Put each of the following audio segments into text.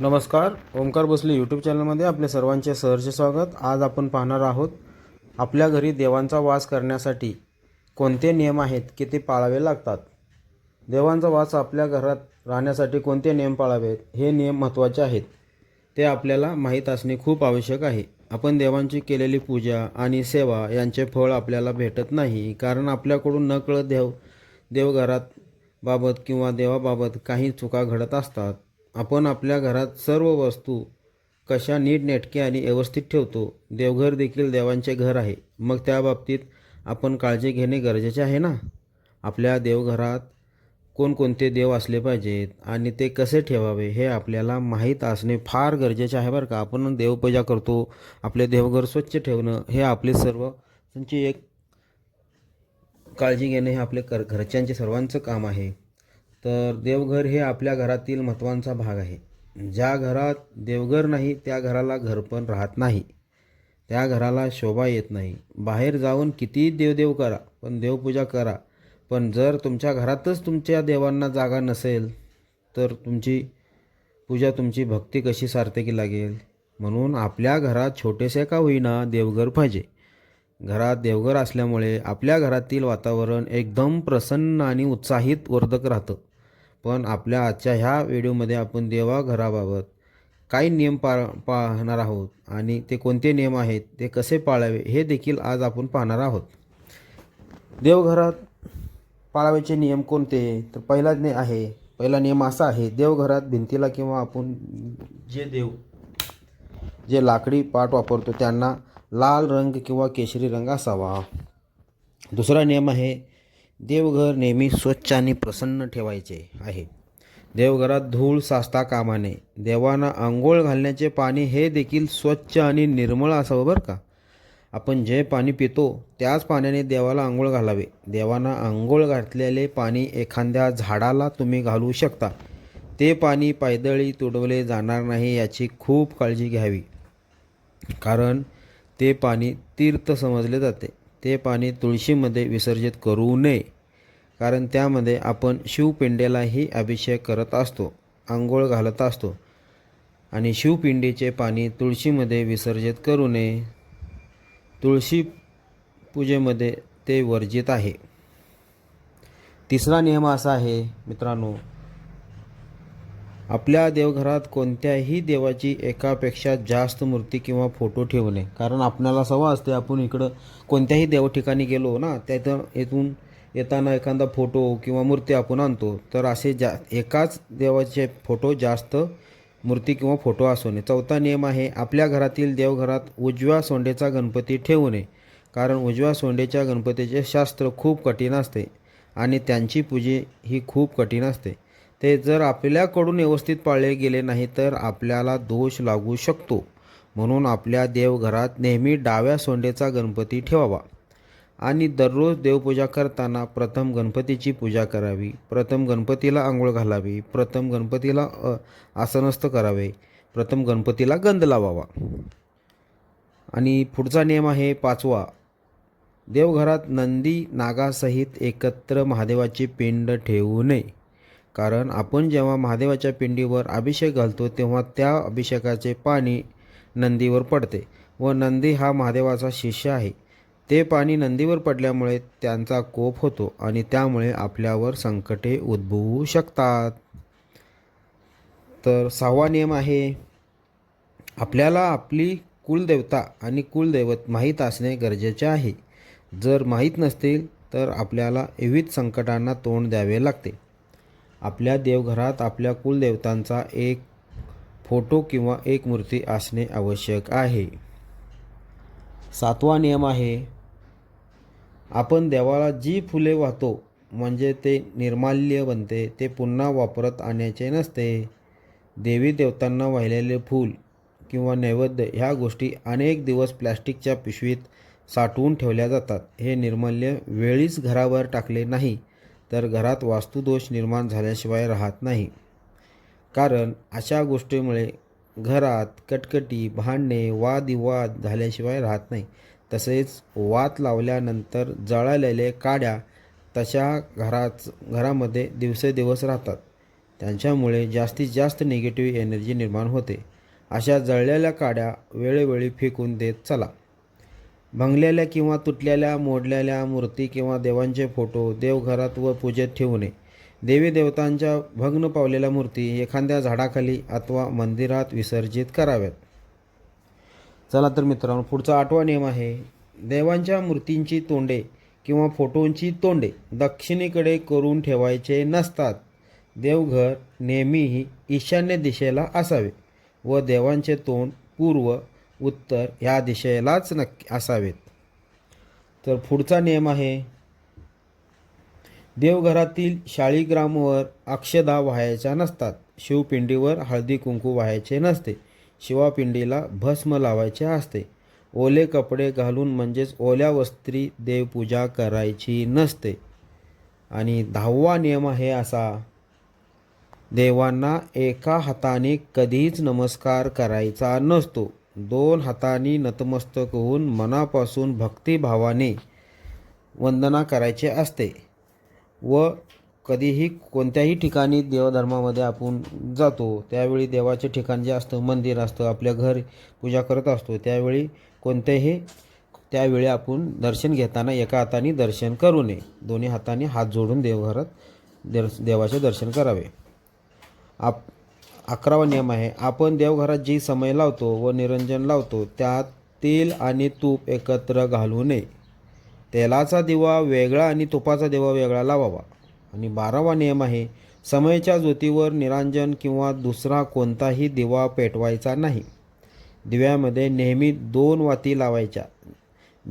नमस्कार ओंकार भोसले यूट्यूब चॅनलमध्ये आपले सर्वांचे सहर्ष स्वागत. आज आपण पाहणार आहोत आपल्या घरी देवांचा वास करण्यासाठी कोणते नियम आहेत की ते पाळावे लागतात? देवांचा वास आपल्या घरात राहण्यासाठी कोणते नियम पाळावेत? हे नियम महत्त्वाचे आहेत. ते आपल्याला माहीत असणे खूप आवश्यक आहे. आपण देवांची केलेली पूजा आणि सेवा यांचे फळ आपल्याला भेटत नाही कारण आपल्याकडून नकळत देव देवघरात बाबत किंवा देवाबाबत काही चुका घडत असतात. आपण आपल्या घरात सर्व वस्तू कशा नीटनेटके आणि व्यवस्थित ठेवतो देवघर देखील देवांचे घर आहे. मग त्या बाबतीत आपण काळजी घेणे गरजेचे आहे ना? आपल्या देवघरात कोणकोणते देव असले पाहिजेत आणि ते कसे ठेवावे हे आपल्याला माहीत असणे फार गरजेचे आहे बरं का. आपण देवपूजा करतो आपले देवघर स्वच्छ ठेवणं हे आपले सर्व त्यांची एक काळजी घेणे हे आपले कर घरच्यांचे सर्वांचं काम आहे. तर देवघर हे आपल्या घरातील महत्त्वांचा भाग आहे. ज्या घरात देवघर नाही त्या घराला घर पण राहत नाही. त्या घराला शोभा येत नाही. बाहेर जाऊन कितीही देवदेव करा पण देवपूजा करा. पण जर तुमच्या घरातच तुमच्या देवांना जागा नसेल तर तुमची पूजा तुमची भक्ती कशी सार्थकी लागेल? म्हणून आपल्या घरात छोटेसे का होईना देवघर पाहिजे. घरात देवघर असल्यामुळे आपल्या घरातील वातावरण एकदम प्रसन्न आणि उत्साहित वर्धक राहतं. पण आपल्या आजच्या ह्या व्हिडिओमध्ये आपण देवाघराबाबत काही नियम पा पाहणार आहोत. आणि ते कोणते नियम आहेत ते कसे पाळावे हे देखील आज आपण पाहणार आहोत. देवघरात पाळावेचे नियम कोणते? तर पहिला ने आहे पहिला नियम असा आहे देवघरात भिंतीला किंवा आपण जे देव जे लाकडी पाट वापरतो त्यांना लाल रंग किंवा केशरी रंग असावा. दुसरा नियम आहे देवघर नेहमी स्वच्छ आणि प्रसन्न ठेवायचे आहे. देवघरात धूळ साचता कामा नये. देवांना आंघोळ घालण्याचे पाणी हे देखील स्वच्छ आणि निर्मळ असावं बरं का? आपण जे पाणी पितो त्याच पाण्याने देवाला आंघोळ घालावे. देवांना आंघोळ घातलेले पाणी एखाद्या झाडाला तुम्ही घालू शकता. ते पाणी पायदळी तुडवले जाणार नाही याची खूप काळजी घ्यावी. कारण ते पाणी तीर्थ समजले जाते. ते पाणी तुळशीमध्ये विसर्जित करू नये. कारण त्यामध्ये आपण शिवपिंडेलाही अभिषेक करत असतो आंघोळ घालत असतो आणि शिवपिंडीचे पाणी तुळशीमध्ये विसर्जित करू नये. तुळशी पूजेमध्ये ते वर्जित आहे. तिसरा नियम असा आहे मित्रांनो आपल्या देवघरात कोणत्याही देवाची एकापेक्षा जास्त मूर्ती किंवा फोटो ठेवू नये कारण आपल्याला सवय असते आपण इकडं कोणत्याही देव ठिकाणी गेलो ना त्यातून येथून येताना एखादा फोटो किंवा मूर्ती आपण आणतो. तर असे जा एकाच देवाचे फोटो जास्त मूर्ती किंवा फोटो असू नये चौथा नियम आहे आपल्या घरातील देवघरात उजव्या सोंडेचा गणपती ठेवू नये कारण उजव्या सोंडेच्या गणपतीचे शास्त्र खूप कठीण असते आणि त्यांची पूजे ही खूप कठीण असते. ते जर आपल्याकडून व्यवस्थित पाळले गेले नाही तर आपल्याला दोष लागू शकतो. म्हणून आपल्या देवघरात नेहमी डाव्या सोंडेचा गणपती ठेवावा. आणि दररोज देवपूजा करताना प्रथम गणपतीची पूजा करावी. प्रथम गणपतीला आंघोळ घालावी. प्रथम गणपतीला आसनस्थ करावे. प्रथम गणपतीला गंध लावावा. आणि पुढचा नियम आहे पाचवा. देवघरात नंदी नागासहित एकत्र महादेवाचे पिंड ठेवू नये. कारण आपण जेव्हा महादेवाच्या पिंडीवर अभिषेक घालतो तेव्हा त्या अभिषेकाचे पाणी नंदीवर पडते व नंदी हा महादेवाचा शिष्य आहे. ते पाणी नंदीवर पडल्यामुळे त्यांचा कोप होतो आणि त्यामुळे आपल्यावर संकटे उद्भवू शकतात. तर सहावा नियम आहे आपल्याला आपली कुलदेवता आणि कुलदैवत माहीत असणे गरजेचे आहे. जर माहीत नसतील तर आपल्याला विविध संकटांना तोंड द्यावे लागते. आपल्या देवघरात आपल्या कुलदेवतांचा एक फोटो किंवा एक मूर्ती असणे आवश्यक आहे. सातवा नियम आहे आपण देवाला जी फुले वाहतो म्हणजे ते निर्माल्य बनते ते पुन्हा वापरत आणायचे नसते. देवी देवतांना वाहिलेले फूल किंवा नैवेद्य ह्या गोष्टी अनेक दिवस प्लॅस्टिकच्या पिशवीत साठवून ठेवल्या जातात. हे निर्माल्य वेळीच घरावर टाकले नाही. तर घरात वास्तुदोष निर्माण झाल्याशिवाय राहत नाही. कारण अशा गोष्टीमुळे घरात कटकटी भांडणे वादविवाद झाल्याशिवाय राहत नाही. तसेच वात लावल्यानंतर जळालेले काड्या तशा घरात घरामध्ये दिवसेदिवस राहतात. त्यांच्यामुळे जास्तीत जास्त निगेटिव्ह एनर्जी निर्माण होते. अशा जळलेल्या काड्या वेळोवेळी फेकून देत चला. भंगलेल्या किंवा तुटलेल्या मोडलेल्या मूर्ती किंवा देवांचे फोटो देवघरात व पूजेत ठेवणे. देवी देवतांच्या भग्न पावलेल्या मूर्ती एखाद्या झाडाखाली अथवा मंदिरात विसर्जित कराव्यात. चला तर मित्रांनो पुढचा आठवा नियम आहे देवांच्या मूर्तींची तोंडे किंवा फोटोंची तोंडे दक्षिणेकडे करून ठेवायचे नसतात. देवघर नेहमीही ईशान्य दिशेला असावे व देवांचे तोंड पूर्व उत्तर ह्या दिशेलाच नक्की असावेत. तर पुढचा नियम आहे देवघरातील शाळीग्रामवर अक्षदा व्हायच्या नसतात. शिवपिंडीवर हळदी कुंकू व्हायचे नसते. शिवापिंडीला भस्म लावायचे असते. ओले कपडे घालून म्हणजेच ओल्या वस्त्री देवपूजा करायची नसते. आणि दहावा नियम आहे असा देवांना एका हाताने कधीच नमस्कार करायचा नसतो. दोन हातांनी नतमस्तक होऊन मनापासून भक्तिभावाने वंदना करायचे असते व कधीही कोणत्याही ठिकाणी देवधर्मामध्ये आपण जातो त्यावेळी देवाचे ठिकाण जे असतं मंदिर असतं आपल्या घर पूजा करत असतो त्यावेळी कोणत्याही त्यावेळी आपण दर्शन घेताना एका हाताने दर्शन करू नये. दोन्ही हाताने हात जोडून देवघरात देवाचे दर्शन करावे. आप अकरावा नियम आहे आपण देवघरात जी समय लावतो व निरंजन लावतो त्यात तेल आणि तूप एकत्र घालू नये. तेलाचा दिवा वेगळा आणि तुपाचा दिवा वेगळा लावावा. आणि बारावा नियम आहे समयच्या ज्योतीवर निरांजन किंवा दुसरा कोणताही दिवा पेटवायचा नाही. दिव्यामध्ये नेहमी दोन वाती लावायच्या.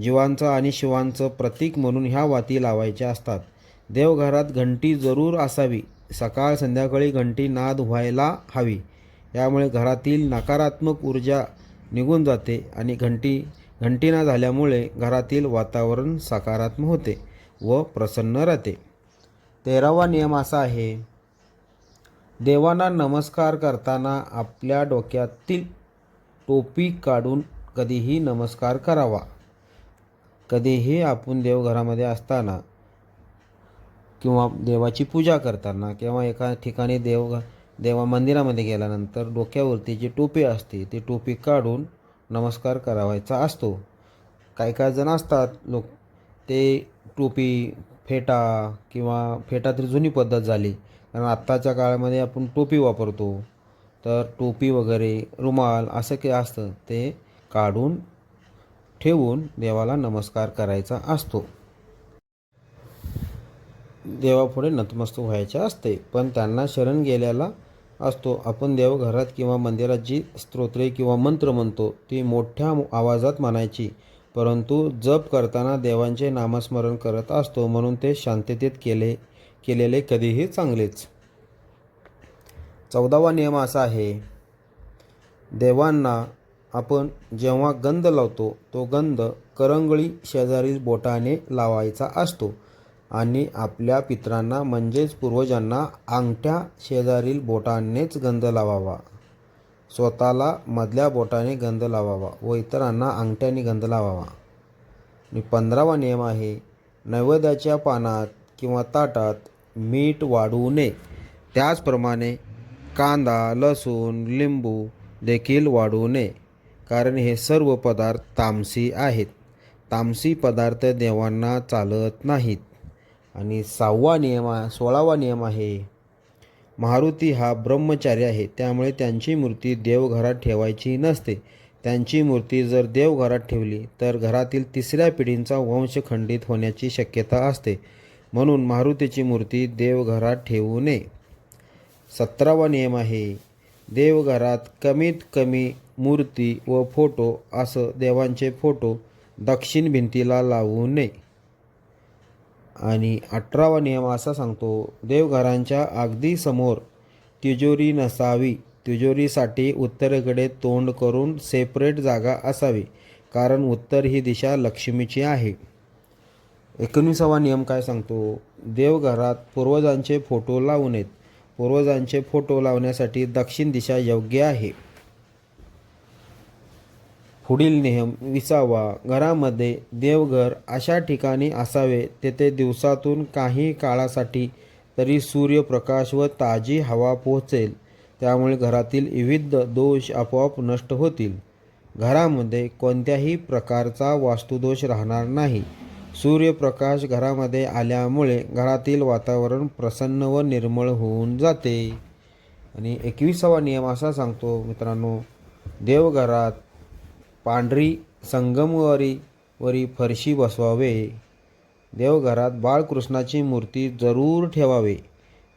जीवांचं आणि शिवांचं प्रतीक म्हणून ह्या वाती लावायच्या असतात. देवघरात घंटी जरूर असावी. सकाळ संध्याकाळी घंटी नाद व्हायला हवी. यामुळे घरातील नकारात्मक ऊर्जा निघून जाते आणि घंटी घंटी झाल्यामुळे घरातील वातावरण सकारात्मक होते व प्रसन्न राहते. तेरावा नियम असा आहे देवांना नमस्कार करताना आपल्या डोक्यातील टोपी काढून कधीही नमस्कार करावा. कधीही आपण देवघरामध्ये असताना किंवा देवाची पूजा करताना किंवा एका ठिकाणी देव देवा मंदिरामध्ये गेल्यानंतर डोक्यावरती जी टोपी असते ती टोपी काढून नमस्कार करावायचा असतो. काही काही जण असतात लोक ते टोपी फेटा किंवा फेटा तरी जुनी पद्धत झाली. कारण आत्ताच्या काळामध्ये आपण टोपी वापरतो. तर टोपी वगैरे रुमाल असं काही असतं ते काढून ठेवून देवाला नमस्कार करायचा असतो. देवापुढे नतमस्तक व्हायचे असते. पण त्यांना शरण गेलेला असतो. आपण देवघरात किंवा मंदिरात जी स्तोत्रे किंवा मंत्र म्हणतो ती मोठ्या आवाजात म्हणायची. परंतु जप करताना देवांचे नामस्मरण करत असतो म्हणून ते शांततेत केले केलेले कधीही चांगलेच. चौदावा नियम असा आहे देवांना आपण जेव्हा गंध लावतो तो गंध करंगळी शेजारी बोटाने लावायचा असतो. आणि आपल्या पित्रांना म्हणजेच पूर्वजांना अंगठ्या शेजारील बोटानेच गंध लावावा. स्वतःला मधल्या बोटाने गंध लावावा व इतरांना अंगठ्याने गंध लावावा. आणि पंधरावा नियम आहे नैवेद्याच्या पानात किंवा ताटात मीठ वाढवू नये. त्याचप्रमाणे कांदा लसूण लिंबू देखील वाढवू नये कारण हे सर्व पदार्थ तामसी आहेत. तामसी पदार्थ देवांना चालत नाहीत. आणि सहावा नियम सोळावा नियम आहे मारुती हा ब्रह्मचारी आहे त्यामुळे त्यांची मूर्ती देवघरात ठेवायची नसते. त्यांची मूर्ती जर देवघरात ठेवली तर घरातील तिसऱ्या पिढींचा वंश खंडित होण्याची शक्यता असते. म्हणून मारुतीची मूर्ती देवघरात ठेवू नये. सतरावा नियम आहे देवघरात कमीत कमी मूर्ती व फोटो असं देवांचे फोटो दक्षिण भिंतीला लावू नये. आणि अठरावा नियम असा सांगतो देवघरांच्या अगदी समोर तिजोरी नसावी. तिजोरीसाठी उत्तरेकडे तोंड करून सेपरेट जागा असावी कारण उत्तर ही दिशा लक्ष्मीची आहे. एकोणीसावा नियम काय सांगतो देवघरात पूर्वजांचे फोटो लावू नयेत पूर्वजांचे फोटो लावण्यासाठी दक्षिण दिशा योग्य आहे. पुढील नियम विसावा. घरामध्ये देवघर अशा ठिकाणी असावे तेथे दिवसातून काही काळासाठी तरी सूर्यप्रकाश व ताजी हवा पोहोचेल. त्यामुळे घरातील विविध दोष आपोआप नष्ट होतील. घरामध्ये कोणत्याही प्रकारचा वास्तुदोष राहणार नाही. सूर्यप्रकाश घरामध्ये आल्यामुळे घरातील वातावरण प्रसन्न व निर्मळ होऊन जाते. आणि एकविसावा नियम असा सांगतो मित्रांनो देवघरात पांढरी संगमवारी वरी फरशी बसवावे. देवघरात बाळकृष्णाची मूर्ती जरूर ठेवावे.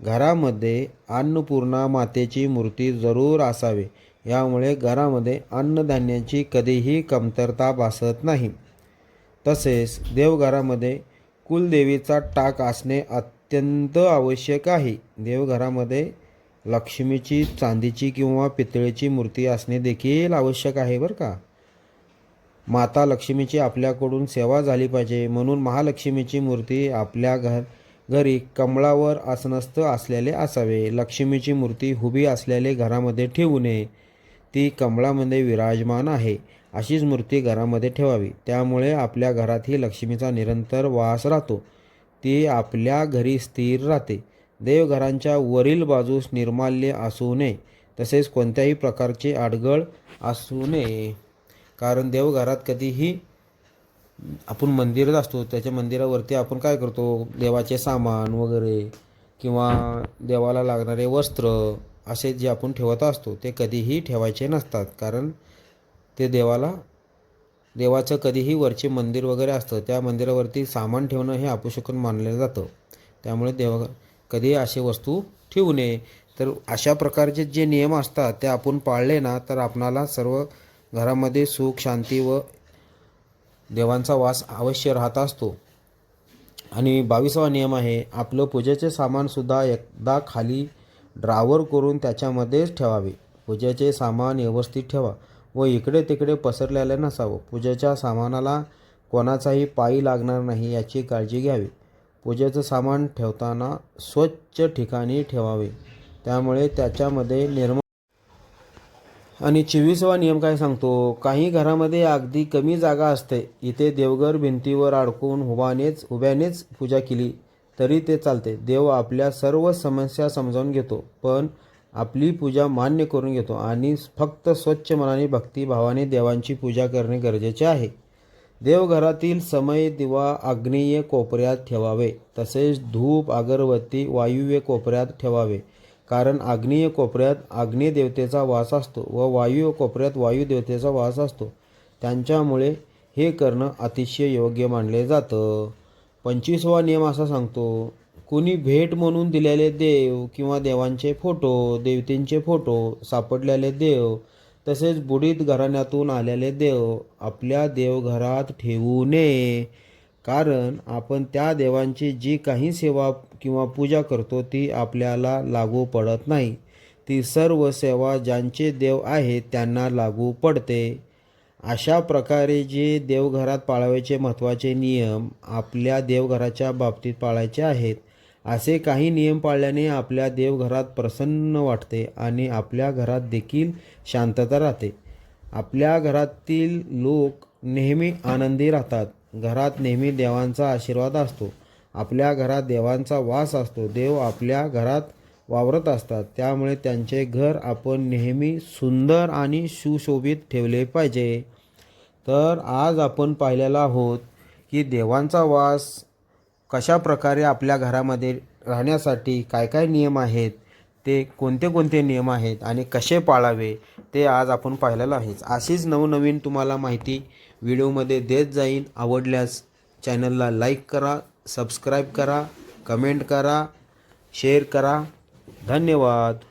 घरामध्ये अन्नपूर्णा मातेची मूर्ती जरूर असावे. यामुळे घरामध्ये अन्नधान्याची कधीही कमतरता भासत नाही. तसेच देवघरामध्ये कुलदेवीचा टाक असणे अत्यंत आवश्यक आहे. देवघरामध्ये लक्ष्मीची चांदीची किंवा पितळेची मूर्ती असणे देखील आवश्यक आहे बरं का? माता लक्ष्मीची आपल्याकडून सेवा झाली पाहिजे. म्हणून महालक्ष्मीची मूर्ती आपल्या घर घरी कमळावर आसनस्थ असलेले असावे. लक्ष्मीची मूर्ती हुबी असलेले घरामध्ये ठेवू नये. ती कमळामध्ये विराजमान आहे. अशीच मूर्ती घरामध्ये ठेवावी. त्यामुळे आपल्या घरातही लक्ष्मीचा निरंतर वास राहतो. ती आपल्या घरी स्थिर राहते. देवघरांच्या वरील बाजूस निर्माल्य असू नये. तसेच कोणत्याही प्रकारची अडगळ असू नये. कारण देवघरात कधीही आपण मंदिरात असतो त्याच्या मंदिरावरती आपण काय करतो? देवाचे सामान वगैरे किंवा देवाला लागणारे वस्त्र असे जे आपण ठेवत असतो ते कधीही ठेवायचे नसतात. कारण ते देवाला देवाचं कधीही वरचे मंदिर वगैरे असतं त्या मंदिरावरती सामान ठेवणं हे अपुशकन मानलं जातं. त्यामुळे देव कधी असे वस्तू ठेवू नये. तर अशा प्रकारचे जे नियम असतात ते आपण पाळले ना तर आपणाला सर्व घरामध्ये सुख शांती व देवांचा वास अवश्य राहत असतो. आणि बावीसावा नियम आहे आपलं पूजेचे सामानसुद्धा एकदा खाली ड्रावर करून त्याच्यामध्येच ठेवावे. पूजेचे सामान व्यवस्थित ठेवा व इकडे तिकडे पसरलेले नसावं. पूजेच्या सामानाला कोणाचाही पायी लागणार नाही याची काळजी घ्यावी. पूजेचं सामान ठेवताना स्वच्छ ठिकाणी ठेवावे. त्यामुळे त्याच्यामध्ये निर्म आणि चोवीसवा नियम काय सांगतो? काही घरामध्ये अगदी कमी जागा असते. इथे देवघर भिंतीवर अडकून उभानेच उभ्यानेच पूजा केली तरी ते चालते. देव आपल्या सर्व समस्या समजावून घेतो पण आपली पूजा मान्य करून घेतो आणि फक्त स्वच्छ मनाने भक्तिभावाने देवांची पूजा करणे गरजेचे आहे. देवघरातील समय दिवा आग्नेय कोपऱ्यात ठेवावे. तसेच धूप अगरबत्ती वायुव्य कोपऱ्यात ठेवावे. कारण आग्नेय कोपऱ्यात आग्नेय देवतेचा वास असतो व वायू कोपऱ्यात वायू देवतेचा वास असतो. त्यांच्यामुळे हे करणं अतिशय योग्य मानले जातं. पंचवीसवा नियम असा सांगतो कुणी भेट म्हणून दिलेले देव किंवा देवांचे फोटो देवतेंचे फोटो सापडलेले देव तसेच बुडीत घराण्यातून आलेले देव आपल्या देवघरात ठेवू नये. कारण आपण त्या देवांची जी काही सेवा किंवा पूजा करतो ती आपल्याला लागू पडत नाही. ती सर्व सेवा ज्यांचे देव आहेत त्यांना लागू पडते. अशा प्रकारे जे देवघरात पाळायचे महत्त्वाचे नियम आपल्या देवघराच्या बाबतीत पाळायचे आहेत असे काही नियम पाळल्याने आपल्या देवघरात प्रसन्न वाटते आणि आपल्या घरात देखील शांतता राहते. आपल्या घरातील लोक नेहमी आनंदी राहतात. घरात नेहमी देवांचा आशीर्वाद असतो. आपल्या घरात देवांचा वास असतो. देव आपल्या घरात वावरत असतात. त्यामुळे त्यांचे घर आपण नेहमी सुंदर आणि सुशोभित ठेवले पाहिजे. तर आज आपण पाहिलेला आहोत की देवांचा वास कशा प्रकारे आपल्या घरामध्ये राहण्यासाठी काय काय नियम आहेत ते कोणते कोणते नियम आहेत आणि कसे पाळावे ते आज आपण पाहिलेलं आहेच अशीच नवनवीन तुम्हाला माहिती व्हिडिओमध्ये देत जाईन. आवडल्यास चॅनलला लाईक करा सबस्क्राईब करा कमेंट करा शेअर करा. धन्यवाद.